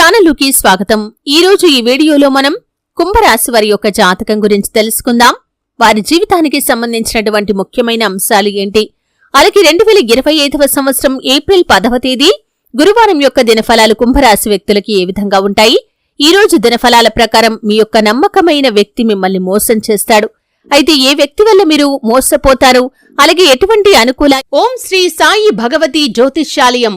ఛానల్లోకి స్వాగతం. ఈ రోజు ఈ వీడియోలో మనం కుంభరాశి వారి యొక్క జాతకం గురించి తెలుసుకుందాం. వారి జీవితానికి సంబంధించినటువంటి ముఖ్యమైన అంశాలు ఏంటి? అలాగే రెండు వేల ఇరవై ఐదవ సంవత్సరం ఏప్రిల్ పదవ తేదీ గురువారం యొక్క దినఫలాలు కుంభరాశి వ్యక్తులకి ఏ విధంగా ఉంటాయి? ఈ రోజు దినఫలాల ప్రకారం మీ యొక్క నమ్మకమైన వ్యక్తి మిమ్మల్ని మోసం చేస్తాడు. అయితే ఏ వ్యక్తి వల్ల మీరు మోసపోతారు? అలాగే ఎటువంటి అనుకూల ఓం శ్రీ సాయి భగవతి జ్యోతిష్యాలయం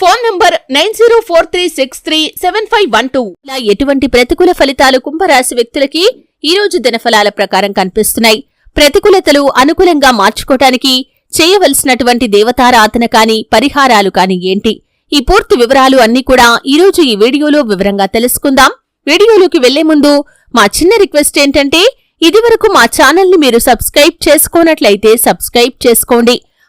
Phone number nine zero four three six three seven five one two. ఇలా ఎటువంటి ప్రతికూల ఫలితాలు కుంభరాశి వ్యక్తులకి ఈ రోజు దినఫలాల ప్రకారం కనిపిస్తున్నాయి. ప్రతికూలతలు అనుకూలంగా మార్చుకోటానికి చేయవలసినటువంటి దేవతారాధన కాని పరిహారాలు కాని ఏంటి? ఈ పూర్తి వివరాలు అన్ని కూడా ఈరోజు ఈ వీడియోలో వివరంగా తెలుసుకుందాం. వీడియోలోకి వెళ్ళే ముందు మా చిన్న రిక్వెస్ట్ ఏంటంటే ఇదివరకు మా ఛానల్ని మీరు సబ్స్క్రైబ్ చేసుకోనట్లయితే సబ్స్క్రైబ్ చేసుకోండి.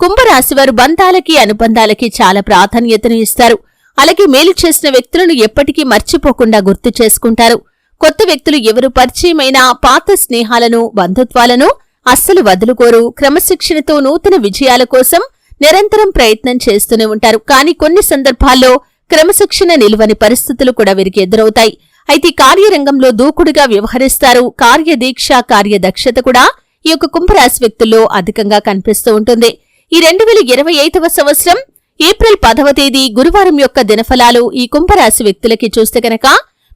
కుంభరాశి వారు బంధాలకి అనుబంధాలకి చాలా ప్రాధాన్యతను ఇస్తారు. అలాగే మేలు చేసిన వ్యక్తులను ఎప్పటికీ మర్చిపోకుండా గుర్తు చేసుకుంటారు. కొత్త వ్యక్తులు ఎవరు పరిచయమైన పాత స్నేహాలను బంధుత్వాలను అస్సలు వదులుకోరు. క్రమశిక్షణతో నూతన విజయాల కోసం నిరంతరం ప్రయత్నం చేస్తూనే ఉంటారు. కానీ కొన్ని సందర్భాల్లో క్రమశిక్షణ నిలువని పరిస్థితులు కూడా వీరికి ఎదురవుతాయి. అయితే కార్యరంగంలో దూకుడుగా వ్యవహరిస్తారు. కార్యదీక్ష కార్యదక్షత కూడా ఈ యొక్క కుంభరాశి వ్యక్తుల్లో అధికంగా కనిపిస్తూ ఉంటుంది. ఈ రెండు వేల ఇరవై ఐదవ సంవత్సరం ఏప్రిల్ పదవ తేదీ గురువారం యొక్క దినఫలాలు ఈ కుంభరాశి వ్యక్తులకి చూస్తే గనక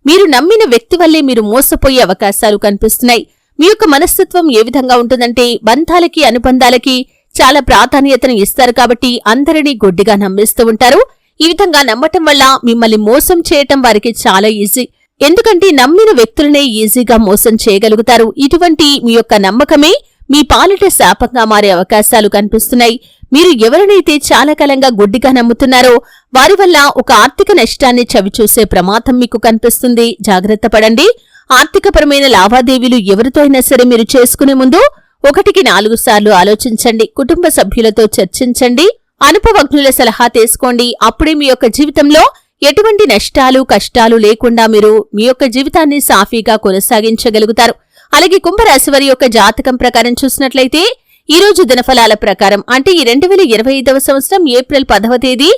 మీరు నమ్మిన వ్యక్తి వల్లే మీరు మోసపోయే అవకాశాలు కనిపిస్తున్నాయి. మీ యొక్క మనస్తత్వం ఏ విధంగా ఉంటుందంటే బంధాలకి అనుబంధాలకి చాలా ప్రాధాన్యతను ఇస్తారు కాబట్టి అందరినీ గొడ్డిగా నమ్మిస్తూ ఉంటారు. ఈ విధంగా నమ్మటం వల్ల మిమ్మల్ని మోసం చేయటం వారికి చాలా ఈజీ. ఎందుకంటే నమ్మిన వ్యక్తులనే ఈజీగా మోసం చేయగలుగుతారు. ఇటువంటి మీ యొక్క నమ్మకమే మీ పాలిట శాపంగా మారే అవకాశాలు కనిపిస్తున్నాయి. మీరు ఎవరినైతే చాలా కాలంగా గుడ్డిగా నమ్ముతున్నారో వారి వల్ల ఒక ఆర్థిక నష్టాన్ని చవిచూసే ప్రమాదం మీకు కనిపిస్తుంది. జాగ్రత్త పడండి. ఆర్థికపరమైన లావాదేవీలు ఎవరితో అయినా సరే మీరు చేసుకునే ముందు ఒకటికి నాలుగు సార్లు ఆలోచించండి. కుటుంబ సభ్యులతో చర్చించండి. అనుభవజ్ఞుల సలహా తీసుకోండి. అప్పుడే మీ యొక్క జీవితంలో ఎటువంటి నష్టాలు కష్టాలు లేకుండా మీరు మీ యొక్క జీవితాన్ని సాఫీగా కొనసాగించగలుగుతారు. అలాగే కుంభరాశి వారి యొక్క జాతకం ప్రకారం చూసినట్లయితే ఈ రోజు దినఫలాల ప్రకారం అంటే ఈ రెండు వేల ఇరవై ఐదవ సంవత్సరం ఏప్రిల్ పదవ తేదీ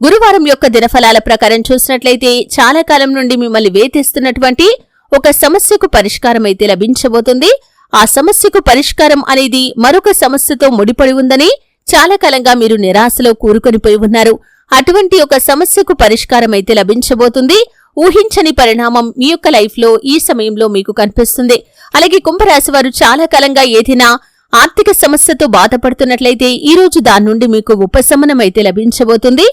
గురువారం యొక్క దినఫలాల ప్రకారం చూసినట్లయితే చాలా కాలం నుండి మిమ్మల్ని వేధిస్తున్నటువంటి ఒక సమస్యకు పరిష్కారం అయితే లభించబోతుంది. ఆ సమస్యకు పరిష్కారం అనేది మరొక సమస్యతో ముడిపడి ఉందని చాలా కాలంగా మీరు నిరాశలో కూరుకొనిపోయి ఉన్నారు. అటువంటి ఒక సమస్యకు పరిష్కారం అయితే లభించబోతుంది. ఊహించని పరిణామం మీ యొక్క లైఫ్లో ఈ సమయంలో మీకు కనిపిస్తుంది. అలాగే కుంభరాశి వారు చాలా కాలంగా ఏదైనా ఆర్థిక సమస్యతో బాధపడుతున్నట్లయితే ఈ రోజు దాని నుండి మీకు ఉపశమనం అయితే లభించబోతుంది.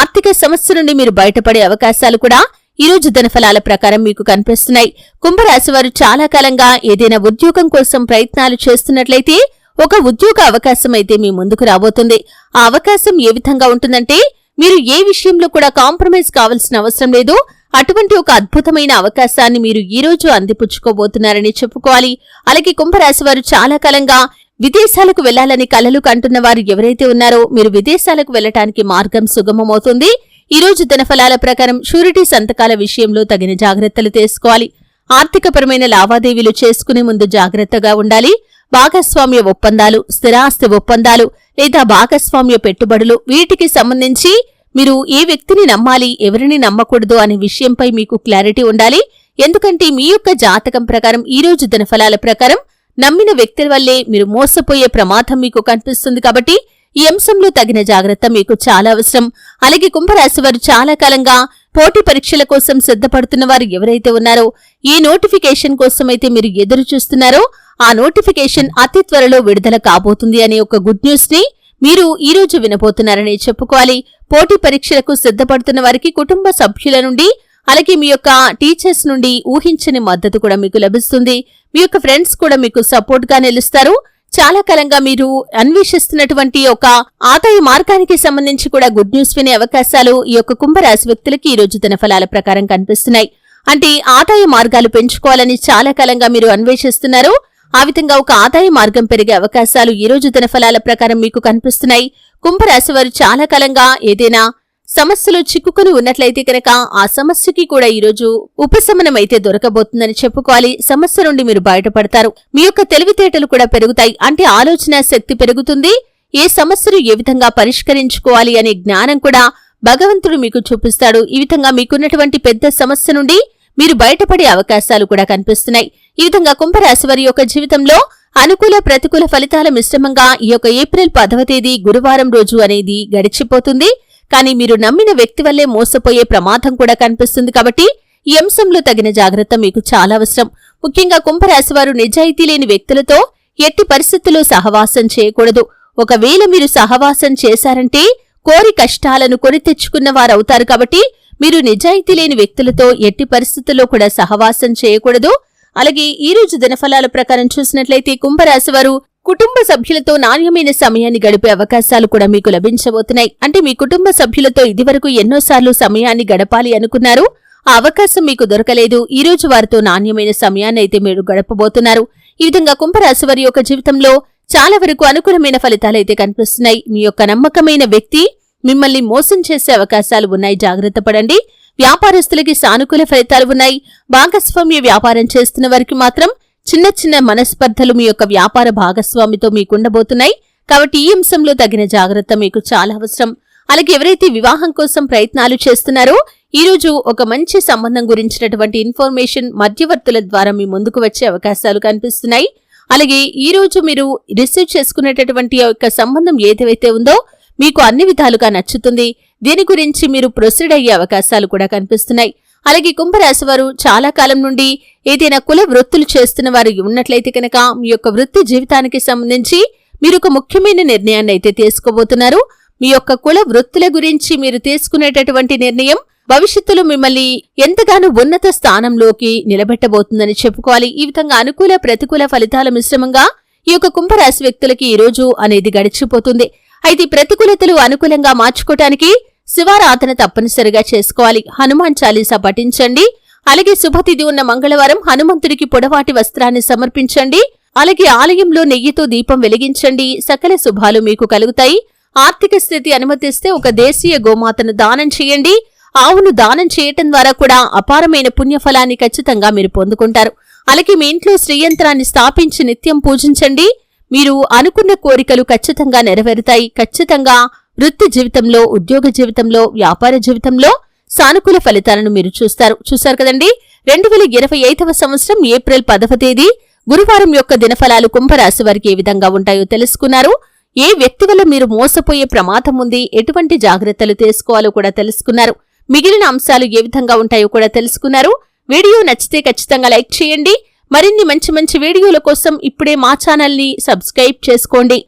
ఆర్థిక సమస్య నుండి మీరు బయటపడే అవకాశాలు కూడా ఈ రోజు ధనఫలాల ప్రకారం మీకు కనిపిస్తున్నాయి. కుంభరాశి వారు చాలా కాలంగా ఏదైనా ఉద్యోగం కోసం ప్రయత్నాలు చేస్తున్నట్లయితే ఒక ఉద్యోగ అవకాశం అయితే మీ ముందుకు రాబోతుంది. ఆ అవకాశం ఏ విధంగా ఉంటుందంటే మీరు ఏ విషయంలో కూడా కాంప్రమైజ్ కావాల్సిన అవసరం లేదు. అటువంటి ఒక అద్భుతమైన అవకాశాన్ని మీరు ఈ రోజు అందిపుచ్చుకోబోతున్నారని చెప్పుకోవాలి. అలాగే కుంభరాశి వారు చాలా కాలంగా విదేశాలకు వెళ్ళాలని కలలు కంటున్న వారు ఎవరైతే ఉన్నారో మీరు విదేశాలకు వెళ్ళటానికి మార్గం సుగమమవుతుంది ఈ రోజు దినఫలాల ప్రకారం షూరిటీ సంతకాల విషయంలో తగిన జాగ్రత్తలు తీసుకోవాలి. ఆర్థికపరమైన లావాదేవీలు చేసుకునే ముందు జాగ్రత్తగా ఉండాలి. భాగస్వామ్య ఒప్పందాలు స్థిరాస్తి ఒప్పందాలు లేదా భాగస్వామ్య పెట్టుబడులు వీటికి సంబంధించి మీరు ఏ వ్యక్తిని నమ్మాలి ఎవరిని నమ్మకూడదు అనే విషయంపై మీకు క్లారిటీ ఉండాలి. ఎందుకంటే మీ యొక్క జాతకం ప్రకారం ఈ రోజు దినఫలాల ప్రకారం నమ్మిన వ్యక్తుల వల్లే మీరు మోసపోయే ప్రమాదం మీకు కనిపిస్తుంది కాబట్టి ఈ అంశంలో తగిన జాగ్రత్త మీకు చాలా అవసరం. అలాగే కుంభరాశి వారు చాలా కాలంగా పోటీ పరీక్షల కోసం సిద్ధపడుతున్న వారు ఎవరైతే ఉన్నారో ఈ నోటిఫికేషన్ కోసమైతే మీరు ఎదురు చూస్తున్నారో ఆ నోటిఫికేషన్ అతి త్వరలో విడుదల కాబోతుంది అనే ఒక గుడ్ న్యూస్ని మీరు ఈ రోజు వినబోతున్నారని చెప్పుకోవాలి. పోటీ పరీక్షలకు సిద్ధపడుతున్న వారికి కుటుంబ సభ్యుల నుండి అలాగే మీ యొక్క టీచర్స్ నుండి ఊహించని మద్దతు కూడా మీకు లభిస్తుంది. మీ యొక్క ఫ్రెండ్స్ కూడా మీకు సపోర్ట్గా నిలుస్తారు. చాలా కాలంగా మీరు అన్వేషిస్తున్నటువంటి ఒక ఆదాయ మార్గానికి సంబంధించి కూడా గుడ్ న్యూస్ వినే అవకాశాలు ఈ యొక్క కుంభరాశి వ్యక్తులకి ఈ రోజు తన ఫలాల ప్రకారం కనిపిస్తున్నాయి. అంటే ఆదాయ మార్గాలు పెంచుకోవాలని చాలా కాలంగా మీరు అన్వేషిస్తున్నారు. ఆ విధంగా ఒక ఆదాయ మార్గం పెరిగే అవకాశాలు ఈ రోజు ఫలాల ప్రకారం మీకు కనిపిస్తున్నాయి. కుంభరాశి వారు చాలా కాలంగా ఏదైనా సమస్యలో చిక్కుకుని ఉన్నట్లయితే కనుక ఆ సమస్యకి కూడా ఈరోజు ఉపశమనం అయితే దొరకబోతుందని చెప్పుకోవాలి. సమస్య నుండి మీరు బయటపడతారు. మీ యొక్క తెలివితేటలు కూడా పెరుగుతాయి. అంటే ఆలోచన శక్తి పెరుగుతుంది. ఏ సమస్యను ఏ విధంగా పరిష్కరించుకోవాలి అనే జ్ఞానం కూడా భగవంతుడు మీకు చూపిస్తాడు. ఈ విధంగా మీకున్నటువంటి పెద్ద సమస్య నుండి మీరు బయటపడే అవకాశాలు కూడా కనిపిస్తున్నాయి. ఈ విధంగా కుంభరాశి వారి యొక్క జీవితంలో అనుకూల ప్రతికూల ఫలితాల మిశ్రమంగా ఈ యొక్క ఏప్రిల్ పదవ తేదీ గురువారం రోజు అనేది గడిచిపోతుంది. కానీ మీరు నమ్మిన వ్యక్తి వల్లే మోసపోయే ప్రమాదం కూడా కనిపిస్తుంది కాబట్టి ఈ అంశంలో తగిన జాగ్రత్త మీకు చాలా అవసరం. ముఖ్యంగా కుంభరాశి వారు నిజాయితీ లేని వ్యక్తులతో ఎట్టి పరిస్థితుల్లో సహవాసం చేయకూడదు. ఒకవేళ మీరు సహవాసం చేశారంటే కోరి కష్టాలను కొని తెచ్చుకున్న వారవుతారు కాబట్టి మీరు నిజాయితీ లేని వ్యక్తులతో ఎట్టి పరిస్థితుల్లో కూడా సహవాసం చేయకూడదు. అలాగే ఈ రోజు దినఫలాల ప్రకారం చూసినట్లయితే కుంభరాశి వారు కుటుంబ సభ్యులతో నాణ్యమైన సమయాన్ని గడిపే అవకాశాలు కూడా మీకు లభించబోతున్నాయి. అంటే మీ కుటుంబ సభ్యులతో ఇదివరకు ఎన్నోసార్లు సమయాన్ని గడపాలి అనుకున్నారు. ఆ అవకాశం మీకు దొరకలేదు. ఈ రోజు వారితో నాణ్యమైన సమయాన్ని అయితే మీరు గడపబోతున్నారు. ఈ విధంగా కుంభరాశి వారి యొక్క జీవితంలో చాలా వరకు అనుకూలమైన ఫలితాలైతే కనిపిస్తున్నాయి. మీ యొక్క నమ్మకమైన వ్యక్తి మిమ్మల్ని మోసం చేసే అవకాశాలు ఉన్నాయి. జాగ్రత్త పడండి. వ్యాపారస్తులకి సానుకూల ఫలితాలు ఉన్నాయి. భాగస్వామ్య వ్యాపారం చేస్తున్న వారికి మాత్రం చిన్న చిన్న మనస్పర్ధలు మీ యొక్క వ్యాపార భాగస్వామితో మీకుండబోతున్నాయి. కాబట్టి ఈ అంశంలో తగిన జాగ్రత్త మీకు చాలా అవసరం. అలాగే ఎవరైతే వివాహం కోసం ప్రయత్నాలు చేస్తున్నారో ఈ రోజు ఒక మంచి సంబంధం గురించినటువంటి ఇన్ఫర్మేషన్ మధ్యవర్తుల ద్వారా మీ ముందుకు వచ్చే అవకాశాలు కనిపిస్తున్నాయి. అలాగే ఈ రోజు మీరు రిసీవ్ చేసుకునేటటువంటి యొక్క సంబంధం ఏదైతే ఉందో మీకు అన్ని విధాలుగా నచ్చుతుంది. దీని గురించి మీరు ప్రొసీడ్ అయ్యే అవకాశాలు కూడా కనిపిస్తున్నాయి. అలాగే కుంభరాశి వారు చాలా కాలం నుండి ఏదైనా కుల వృత్తులు చేస్తున్న వారు ఉన్నట్లయితే కనుక మీ యొక్క వృత్తి జీవితానికి సంబంధించి మీరు ఒక ముఖ్యమైన నిర్ణయాన్ని అయితే తీసుకోబోతున్నారు. మీ యొక్క కుల వృత్తుల గురించి మీరు తీసుకునేటటువంటి నిర్ణయం భవిష్యత్తులో మిమ్మల్ని ఎంతగానో ఉన్నత స్థానంలోకి నిలబెట్టబోతుందని చెప్పుకోవాలి. ఈ విధంగా అనుకూల ప్రతికూల ఫలితాల మిశ్రమంగా ఈ యొక్క కుంభరాశి వ్యక్తులకి ఈ రోజు అనేది గడిచిపోతుంది. అయితే ప్రతికూలతలు అనుకూలంగా మార్చుకోవటానికి శివారాధన తప్పనిసరిగా చేసుకోవాలి. హనుమాన్ చాలీసా పఠించండి. అలాగే శుభతిథి ఉన్న మంగళవారం హనుమంతుడికి పొడవాటి వస్త్రాన్ని సమర్పించండి. అలాగే ఆలయంలో నెయ్యితో దీపం వెలిగించండి. సకల శుభాలు మీకు కలుగుతాయి. ఆర్థిక స్థితి అనుమతిస్తే ఒక దేశీయ గోమాతను దానం చేయండి. ఆవును దానం చేయటం ద్వారా కూడా అపారమైన పుణ్యఫలాన్ని ఖచ్చితంగా మీరు పొందుకుంటారు. అలాగే మీ ఇంట్లో శ్రీయంత్రాన్ని స్థాపించి నిత్యం పూజించండి. మీరు అనుకున్న కోరికలు ఖచ్చితంగా నెరవేరుతాయి. ఖచ్చితంగా వృత్తి జీవితంలో ఉద్యోగ జీవితంలో వ్యాపార జీవితంలో సానుకూల ఫలితాలను మీరు చూస్తారు. చూశారు కదండి? రెండు వేల ఇరవై ఐదవ సంవత్సరం ఏప్రిల్ పదవ తేదీ. గురువారం యొక్క దినఫలాలు కుంభరాశి వారికి ఏ విధంగా ఉంటాయో తెలుసుకున్నారు. ఏ వ్యక్తి వల్ల మీరు మోసపోయే ప్రమాదం ఉంది? ఎటువంటి జాగ్రత్తలు తీసుకోవాలో కూడా తెలుసుకున్నారు. మిగిలిన అంశాలు ఏ విధంగా ఉంటాయో కూడా తెలుసుకున్నారు. వీడియో నచ్చితే ఖచ్చితంగా లైక్ చేయండి. మరిన్ని మంచి మంచి వీడియోల కోసం ఇప్పుడే మా ఛానల్ని సబ్స్క్రైబ్ చేసుకోండి.